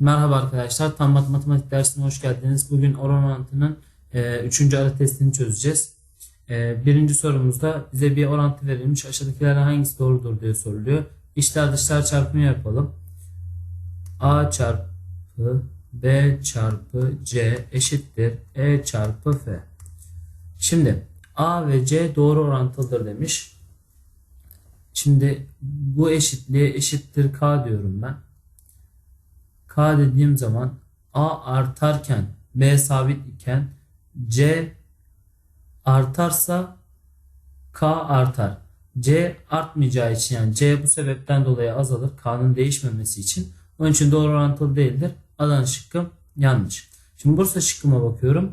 Merhaba arkadaşlar, Tam Mat Matematik dersine hoş geldiniz. Bugün oran orantının 3. ara testini çözeceğiz. E, birinci sorumuzda bize bir orantı verilmiş. Aşağıdakilerden hangisi doğrudur diye soruluyor. İçler dışlar çarpımı yapalım. A çarpı B çarpı C eşittir E çarpı F. Şimdi A ve C doğru orantılıdır demiş. Şimdi bu eşitliğe eşittir K diyorum ben. K dediğim zaman A artarken B sabit iken C artarsa K artar. C artmayacağı için yani C bu sebepten dolayı azalır. K'nın değişmemesi için. Onun için doğru orantılı değildir. Adana şıkkım yanlış. Şimdi Bursa şıkkıma bakıyorum.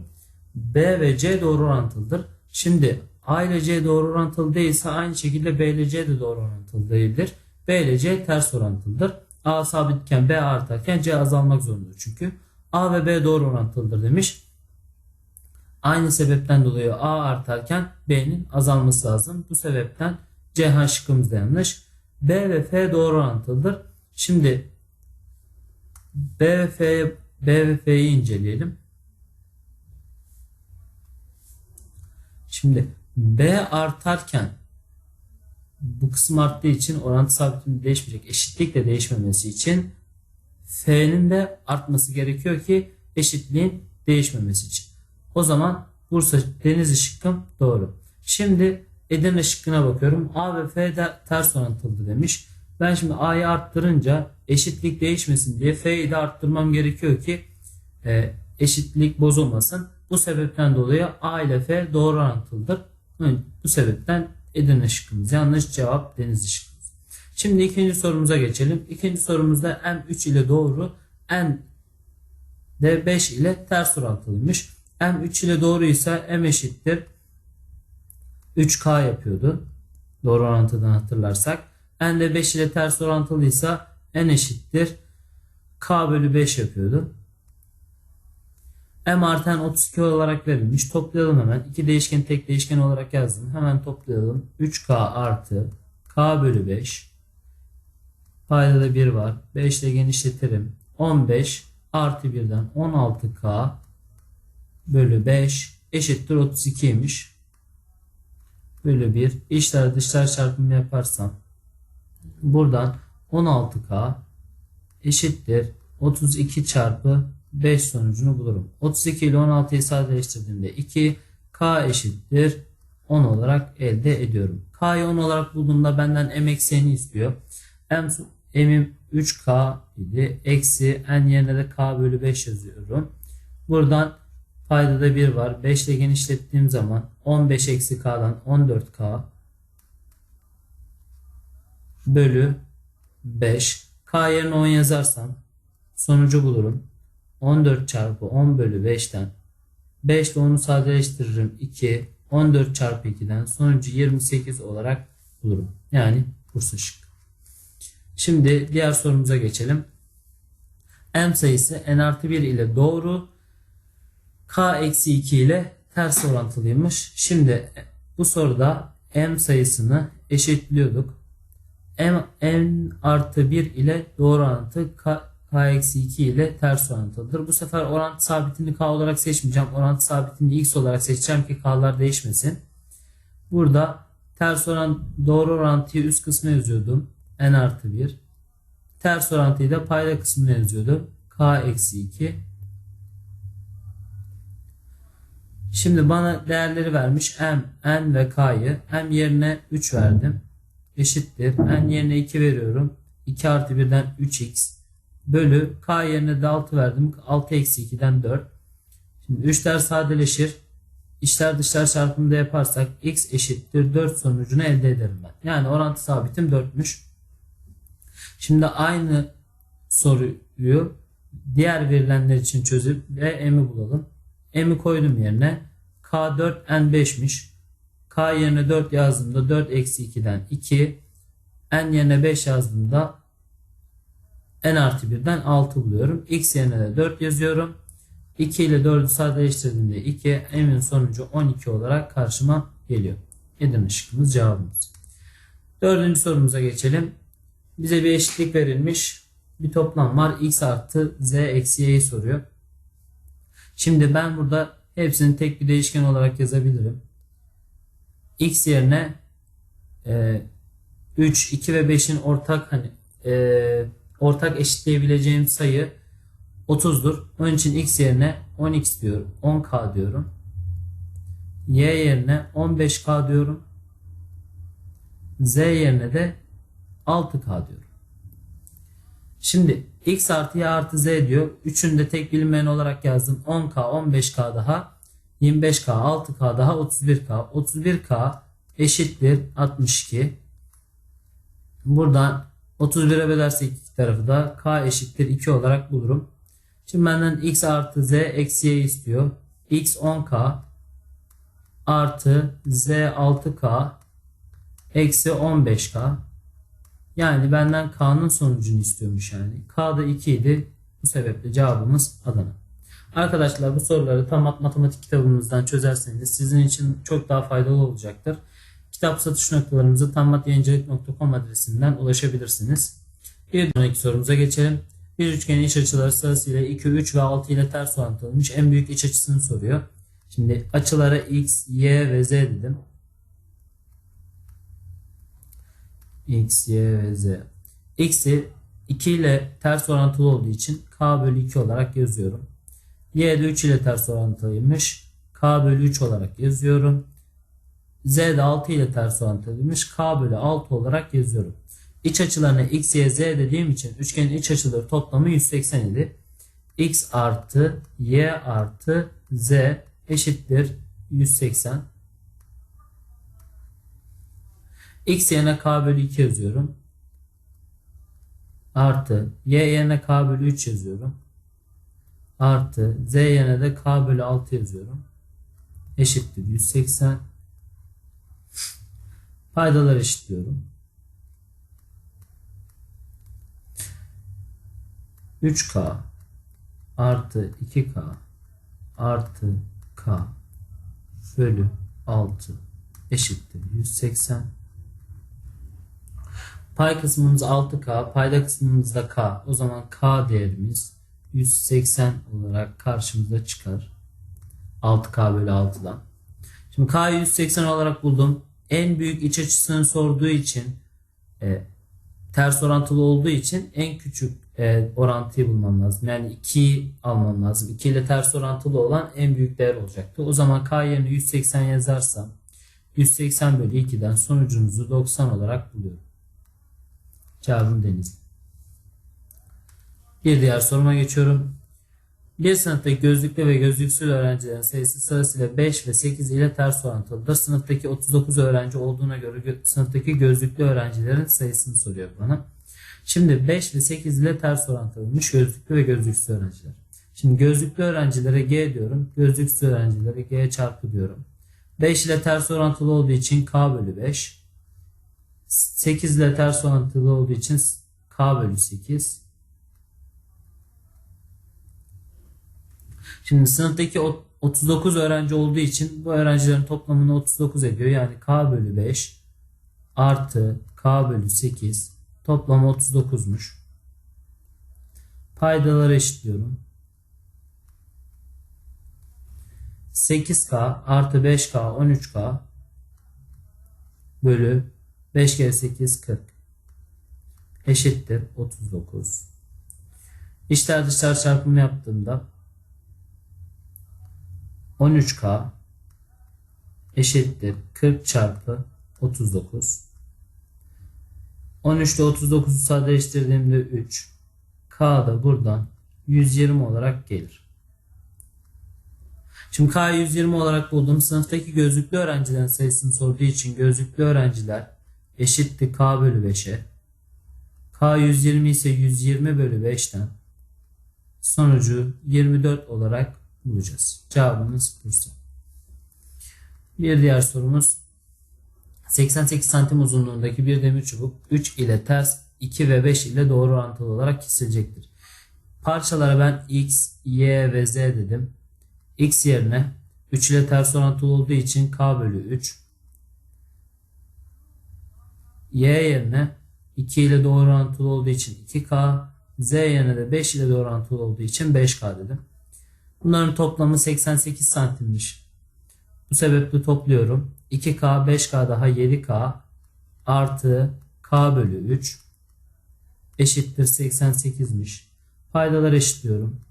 B ve C doğru orantılıdır. Şimdi A ile C doğru orantılı değilse aynı şekilde B ile C de doğru orantılı değildir. B ile C ters orantılıdır. A sabitken B artarken C azalmak zorundadır çünkü. A ve B doğru orantılıdır demiş. Aynı sebepten dolayı A artarken B'nin azalması lazım. Bu sebepten C şıkkımız da yanlış. B ve F doğru orantılıdır. Şimdi B ve F B ve F'yi inceleyelim. Şimdi B artarken bu kısım arttığı için orantı sabitliği değişmeyecek. Eşitlik de değişmemesi için F'nin de artması gerekiyor ki eşitliğin değişmemesi için. O zaman Bursa Denizli şıkkım doğru. Şimdi Edirne şıkkına bakıyorum. A ve F de ters orantılı demiş. Ben şimdi A'yı arttırınca eşitlik değişmesin diye F'yi de arttırmam gerekiyor ki e, eşitlik bozulmasın. Bu sebepten dolayı A ile F doğru orantılıdır. Bu sebepten Edirne şıkkımız yanlış cevap Denizli şıkkımız. Şimdi ikinci sorumuza geçelim. İkinci sorumuzda M3 ile doğru N de 5 ile ters orantılıymış. M3 ile doğru ise M eşittir 3K yapıyordu. Doğru orantıdan hatırlarsak. N de 5 ile ters orantılıysa N eşittir K bölü 5 yapıyordu. M artı N 32 olarak verilmiş. Toplayalım hemen. İki değişken tek değişken olarak yazdım. Hemen toplayalım. 3K artı K bölü 5. Payda da 1 var. 5 ile genişletirim. 15 artı 1'den 16K bölü 5 eşittir 32'ymiş. Bölü 1. İçler dışlar çarpımı yaparsam buradan 16K eşittir 32 çarpı 5 sonucunu bulurum. 32 ile 16'yı sadeleştirdiğimde 2 K eşittir 10 olarak elde ediyorum. K'yı 10 olarak bulduğumda benden m eksi istiyor. M, m'im 3K idi. Eksi n yerine de K bölü 5 yazıyorum. Buradan payda da 1 var. 5 ile genişlettiğim zaman 15 eksi K'dan 14K bölü 5. K yerine 10 yazarsam sonucu bulurum. 14 çarpı 10 bölü 5'ten 5 ile 10'u sadeleştiririm 2 14 çarpı 2'den sonucu 28 olarak bulurum. Yani Bursa şık. Şimdi diğer sorumuza geçelim. M sayısı n artı 1 ile doğru k eksi 2 ile ters orantılıymış. Şimdi bu soruda m sayısını eşitliyorduk. m, n artı 1 ile doğru orantı k-2 ile ters orantılıdır. Bu sefer orantı sabitini k olarak seçmeyeceğim. Orantı sabitini x olarak seçeceğim ki k'lar değişmesin. Burada ters oran doğru orantıyı üst kısmına yazıyordum. n artı 1. Ters orantıyı da payda kısmına yazıyordum. k eksi 2. Şimdi bana değerleri vermiş m, n ve k'yı. m yerine 3 verdim. Eşittir. n yerine 2 veriyorum. 2 artı 1'den 3x bölü k yerine de 6 verdim. 6 eksi 2'den 4. Şimdi 3'ler sadeleşir. İçler dışlar çarpımında yaparsak x eşittir 4 sonucunu elde ederim ben. Yani orantı sabitim 4'müş. Şimdi aynı soruyu diğer verilenler için çözüp ve m'i bulalım. m'i koydum yerine. k4 n5'miş. k yerine 4 yazdığımda 4 eksi 2'den 2. n yerine 5 yazdığımda n artı 1'den 6 buluyorum. x yerine de 4 yazıyorum. 2 ile 4'ü sadeleştirdiğimde 2 m'in sonucu 12 olarak karşıma geliyor. Edirne şıkkımız cevabımız. Dördüncü sorumuza geçelim. Bize bir eşitlik verilmiş. bir toplam var. X artı Z eksi Y'yi soruyor. Şimdi ben burada hepsini tek bir değişken olarak yazabilirim. X yerine e, 3, 2 ve 5'in ortak hani e, ortak eşitleyebileceğim sayı 30'dur. Onun için x yerine 10x diyorum. 10k diyorum. Y yerine 15k diyorum. Z yerine de 6k diyorum. Şimdi x artı y artı z diyor. Üçünü de tek bilinmeyen olarak yazdım. 10k, 15k daha 25k, 6k daha 31k. 31k eşittir 62. Buradan 31'e bölersek iki tarafı da k eşittir 2 olarak bulurum. Şimdi benden x artı z eksi y istiyor. x 10k artı z 6k eksi 15k yani benden k'nın sonucunu istiyormuş yani. k da 2 idi. Bu sebeple cevabımız Adana. Arkadaşlar bu soruları tam matematik kitabımızdan çözerseniz sizin için çok daha faydalı olacaktır. Kitap satış noktalarımızı tammatyayıncılık.com adresinden ulaşabilirsiniz. Bir sonraki sorumuza geçelim. Bir üçgenin iç açıları sırasıyla 2, 3 ve 6 ile ters orantılmış en büyük iç açısını soruyor. Şimdi açılara x, y ve z dedim. x, y ve z. x'i 2 ile ters orantılı olduğu için k bölü 2 olarak yazıyorum. y de 3 ile ters orantılıymış. k bölü 3 olarak yazıyorum. Z de 6 ile ters orantılıymış. k bölü 6 olarak yazıyorum. İç açılarına x, y, z dediğim için üçgenin iç açıları toplamı 180 idi. x artı y artı z eşittir 180. x yerine k bölü 2 yazıyorum. Artı y yerine k bölü 3 yazıyorum. Artı z yerine de k bölü 6 yazıyorum. Eşittir 180. Paydalar eşitliyorum. 3K artı 2K artı K bölü 6 eşittir 180. Pay kısmımız 6K, payda kısmımız da K. O zaman K değerimiz 180 olarak karşımıza çıkar. 6K bölü 6'dan. Şimdi K'yı 180 olarak buldum. En büyük iç açısını sorduğu için e, ters orantılı olduğu için en küçük e, orantıyı bulmam lazım. Yani 2'yi almam lazım. 2 ile ters orantılı olan en büyük değer olacaktı. O zaman k yerine 180 yazarsam 180 bölü 2'den sonucumuzu 90 olarak buluyorum. Cevabım deniz. Bir diğer soruma geçiyorum. Bir sınıftaki gözlüklü ve gözlüksüz öğrencilerin sayısı sırasıyla 5 ve 8 ile ters orantılıdır. Sınıftaki 39 öğrenci olduğuna göre sınıftaki gözlüklü öğrencilerin sayısını soruyor bana. Şimdi 5 ve 8 ile ters orantılıymış gözlüklü ve gözlüksüz öğrenciler. Şimdi gözlüklü öğrencilere G diyorum. Gözlüksüz öğrencilere G çarpı diyorum. 5 ile ters orantılı olduğu için K bölü 5. 8 ile ters orantılı olduğu için K bölü 8. Şimdi sınıftaki 39 öğrenci olduğu için bu öğrencilerin toplamını 39 ediyor. Yani K bölü 5 artı K bölü 8 toplam 39'muş. Paydaları eşitliyorum. 8K artı 5K 13K bölü 5 kere 8 40 eşittir 39. İçler dışlar çarpımı yaptığımda 13K eşittir 40 çarpı 39. 13 ile 39'u sadeleştirdiğimde 3. K da buradan 120 olarak gelir. Şimdi K'yı 120 olarak buldum. Sınıftaki gözlüklü öğrencilerin sayısını sorduğu için gözlüklü öğrenciler eşitti K bölü 5'e. K 120 ise 120 bölü 5'ten sonucu 24 olarak bulacağız. Cevabımız Bursa. Bir diğer sorumuz 88 santim uzunluğundaki bir demir çubuk 3 ile ters 2 ve 5 ile doğru orantılı olarak kesilecektir. Parçalara ben x, y ve z dedim. x yerine 3 ile ters orantılı olduğu için k bölü 3. y yerine 2 ile doğru orantılı olduğu için 2k Z yerine de 5 ile de orantılı olduğu için 5K dedim. Bunların toplamı 88 santimmiş. Bu sebeple topluyorum. 2K 5K daha 7K artı K bölü 3 eşittir 88'miş. Paydalar eşitliyorum.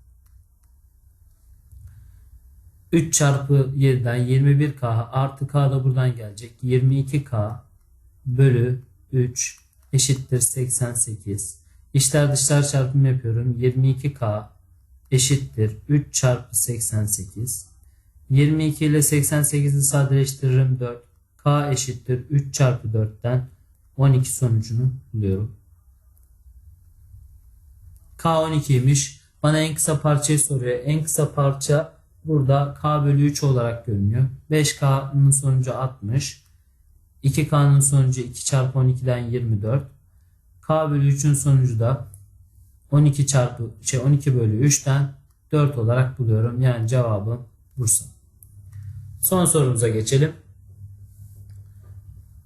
3 çarpı 7'den 21K artı K da buradan gelecek. 22K bölü 3 eşittir 88. İçler dışlar çarpımı yapıyorum. 22K eşittir 3 çarpı 88. 22 ile 88'i sadeleştiririm 4. K eşittir 3 çarpı 4'ten 12 sonucunu buluyorum. K 12'ymiş. Bana en kısa parçayı soruyor. En kısa parça burada K bölü 3 olarak görünüyor. 5K'nın sonucu 60. 2K'nın sonucu 2 çarpı 12'den 24. K bölü 3'ün sonucu da 12 çarpı şey 12 bölü 3'ten 4 olarak buluyorum. Yani cevabım Bursa. Son sorumuza geçelim.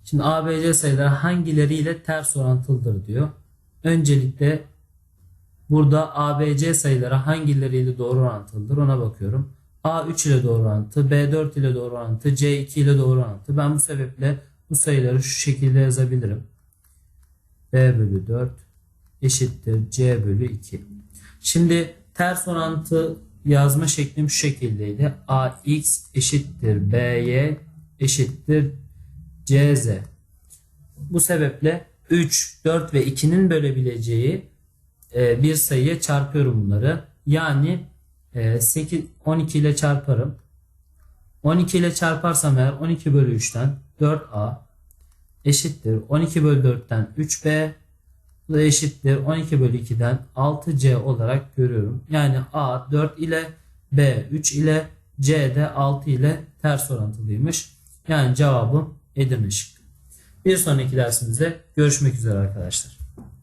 Şimdi ABC sayıları hangileriyle ters orantılıdır diyor. Öncelikle burada ABC sayıları hangileriyle doğru orantılıdır ona bakıyorum. A 3 ile doğru orantı, B 4 ile doğru orantı, C 2 ile doğru orantı. Ben bu sebeple bu sayıları şu şekilde yazabilirim. B bölü 4 eşittir C bölü 2. Şimdi ters orantı yazma şeklim şu şekildeydi. AX eşittir BY eşittir CZ. Bu sebeple 3, 4 ve 2'nin bölebileceği e, bir sayıya çarpıyorum bunları. Yani e, 8, 12 ile çarparım. 12 ile çarparsam eğer 12 bölü 3'ten 4A eşittir 12 bölü 4'ten 3B bu da eşittir 12 bölü 2'den 6C olarak görüyorum. Yani A 4 ile B 3 ile C de 6 ile ters orantılıymış. Yani cevabım Edirne şıkkı. Bir sonraki dersimizde görüşmek üzere arkadaşlar.